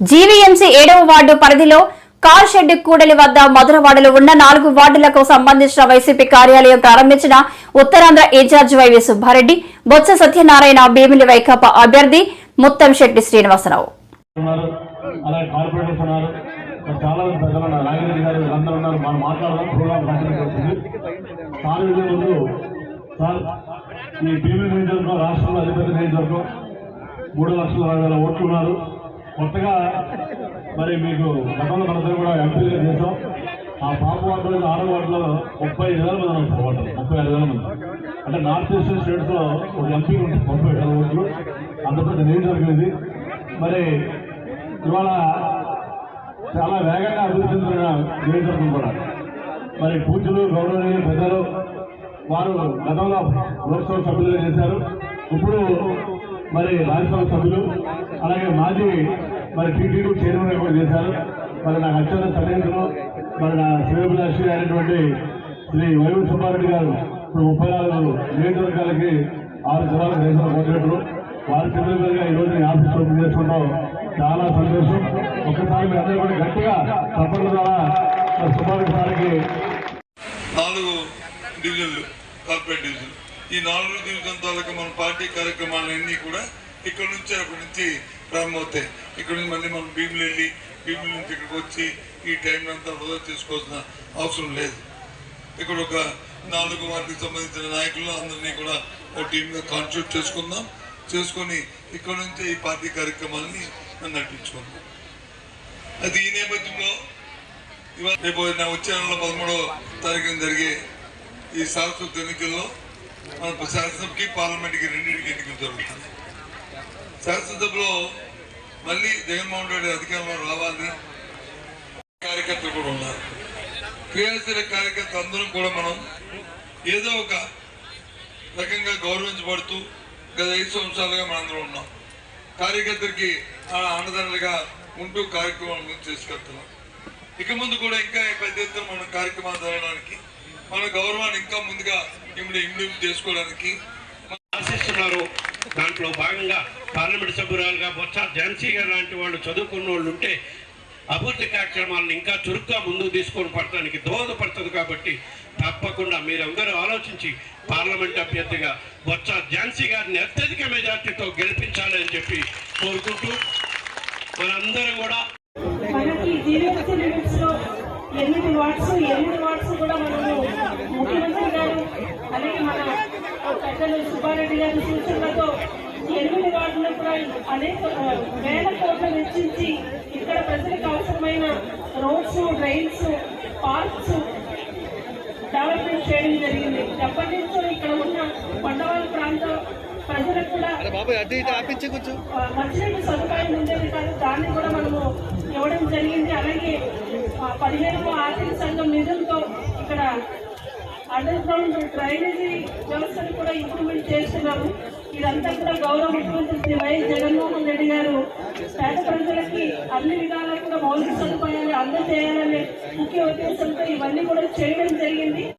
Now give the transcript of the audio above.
GVMC ఏడవ ward పరిధిలో car shed కూడలి వద్ద మధురవాడలో ఉన్న నాలుగు వార్డులకు సంబంధించిన వైసీపీ కార్యాలయం ప్రారంభించిన ఉత్తరాంధ్ర ఇన్ఛార్జ్ వైవి సుబ్బారెడ్డి బొత్స సత్యనారాయణ భీమిలి వైకాపా అభ్యర్థి ముత్తం శెట్టి శ్రీనివాసరావు. చాలా నాగిరెడ్డి గారు ఉన్నారు. మనం మాట్లాడదాం. ప్రోగ్రామ్ సార్ ముందు సార్ ఈ నియోజకవర్గం రాష్ట్రంలో నియోజకవర్గం మూడు లక్షల అరవై వేల ఓట్లు ఉన్నారు. కొత్తగా మరి మీకు గతంలో మనందరూ కూడా ఎంపీగా చేసాం ఆ పాప వార్డులో ఆరో వార్డులో ముప్పై ఐదు వేల మంది ఉన్నారు ఓటర్ ముప్పై ఐదు వేల మంది. అంటే నార్త్ ఈస్టర్న్ స్టేట్స్లో ఒక ఎంపీ ఉంటుంది ముప్పై వేల ఓట్లు. అంత పెద్ద నేను ఇది మరి ఇవాళ చాలా వేగంగా అభివృద్ధి చెందిన నియోజకవర్గం కూడా. మరి పూజలు గౌరవనీయ పెద్దలు వారు గతంలో లోక్సభ సభ్యులుగా చేశారు. ఇప్పుడు మరి రాజ్యసభ సభ్యులు అలాగే మాజీ మరి టీటీడీ చైర్మన్ కూడా చేశారు. మరి నాకు అత్యంత సన్నిహితులు మరి నా శ్రేయభిలాషి అయినటువంటి శ్రీ వైవి సుబ్బారెడ్డి గారు ఇప్పుడు ముప్పై నాలుగు నియోజకవర్గాలకి ఆరు జిల్లాల దేశంలో కోఆర్డినేటరు వారి చేతుల మీదుగా ఈ రోజు ఆఫీస్ ఓపెన్ చేసుకుంటాం. చాలా సంతోషం. ఒక్కసారి మీ అందరూ కూడా గట్టిగా తప్పట్ల ద్వారా సుబ్బారెడ్డి సార్కి నాలుగు డివిజన్లు కార్పొరేట్ డివిజన్ ఈ నాలుగు డివిజన్ తాలూకా మన పార్టీ కార్యక్రమాలన్నీ కూడా ఇక్కడ నుంచి అక్కడి నుంచి ప్రారంభమవుతాయి ఇక్కడ నుంచి మళ్ళీ మనం భీములు వెళ్ళి భీముల నుంచి ఇక్కడికి వచ్చి ఈ టైం అంతా వృధా చేసుకోవాల్సిన అవసరం లేదు. ఇక్కడ ఒక నాలుగు వాటికి సంబంధించిన నాయకులు అందరినీ కూడా ఒక టీంగా కాన్స్టిట్యూట్ చేసుకుందాం. చేసుకొని ఇక్కడ నుంచి ఈ పార్టీ కార్యక్రమాలని మనం నడిపించుకుందాం. అది ఈ నేపథ్యంలో ఇవాళ రేపు నా వచ్చే నెల పదమూడవ తారీఖున జరిగే ఈ శాశ్వత ఎన్నికల్లో మన శాసనసభకి పార్లమెంట్కి రెండింటికి ఎన్నికలు జరుగుతున్నాయి. శాసనసభలో మళ్ళీ జగన్మోహన్ రెడ్డి అధికారంలో రావాలని కార్యకర్తలు కూడా ఉన్నారు. క్రియాశీల కార్యకర్తలు అందరం కూడా మనం ఏదో ఒక రకంగా గౌరవించబడుతూ గత ఐదు సంవత్సరాలుగా మనందరం ఉన్నాం. కార్యకర్తలకి ఆ ఉంటూ కార్యక్రమాలు ముందు చేసుకెళ్తున్నాం ఇక ముందు కూడా ఇంకా పెద్ద ఎత్తున మన కార్యక్రమాలు జరగడానికి మన గౌరవాన్ని ఇంకా ముందుగా ఇమిడి ఇమిడి చేసుకోవడానికి ఆశిస్తున్నారు. దాంట్లో భాగంగా పార్లమెంట్ సభ్యురాలుగా బొత్స ఝాన్సీ గారు లాంటి వాళ్ళు చదువుకున్న వాళ్ళు ఉంటే అభివృద్ధి కార్యక్రమాలను ఇంకా చురుగ్గా ముందుకు తీసుకొని పడటానికి దోహదపడుతుంది కాబట్టి తప్పకుండా మీరందరూ ఆలోచించి పార్లమెంట్ అభ్యర్థిగా బొత్స ఝాన్సీ గారిని అత్యధిక మెజార్టీతో గెలిపించాలని చెప్పి కోరుకుంటూ మనందరం కూడా ఎనిమిది వాట్స్ ఎనిమిది వాట్స్ కూడా మనము ముఖ్యమంత్రి గారు అలాగే మన పెద్దలు సుబ్బారెడ్డి గారి సూచనలతో ఎనిమిది వార్డులు కూడా అనేక వేల కోట్లు వెచ్చించి ఇక్కడ ప్రజలకు అవసరమైన రోడ్స్ డ్రైన్స్ పార్క్స్ డెవలప్మెంట్ చేయడం జరిగింది. ఎప్పటి నుంచో ఇక్కడ ఉన్న కొండవాళ్ళ ప్రాంత ప్రజలకు కూడా మంచినీటి సదుపాయం ఉండేది కాదు. దాన్ని కూడా మనము ఇవ్వడం జరిగింది. అలాగే ఆ, పదిహేనవ ఆర్థిక సంఘం నిధులతో ఇక్కడ అండర్ గ్రౌండ్ డ్రైనేజీ వ్యవస్థను కూడా ఇంప్రూవ్మెంట్ చేస్తున్నాము. ఇదంతా కూడా గౌరవ ముఖ్యమంత్రి శ్రీ వైఎస్ జగన్మోహన్ రెడ్డి గారు పేద ప్రజలకి అన్ని విధాలా కూడా మౌలిక సదుపాయాలు అందజేయాలనే ముఖ్య ఉద్దేశంతో ఇవన్నీ కూడా చేయడం జరిగింది.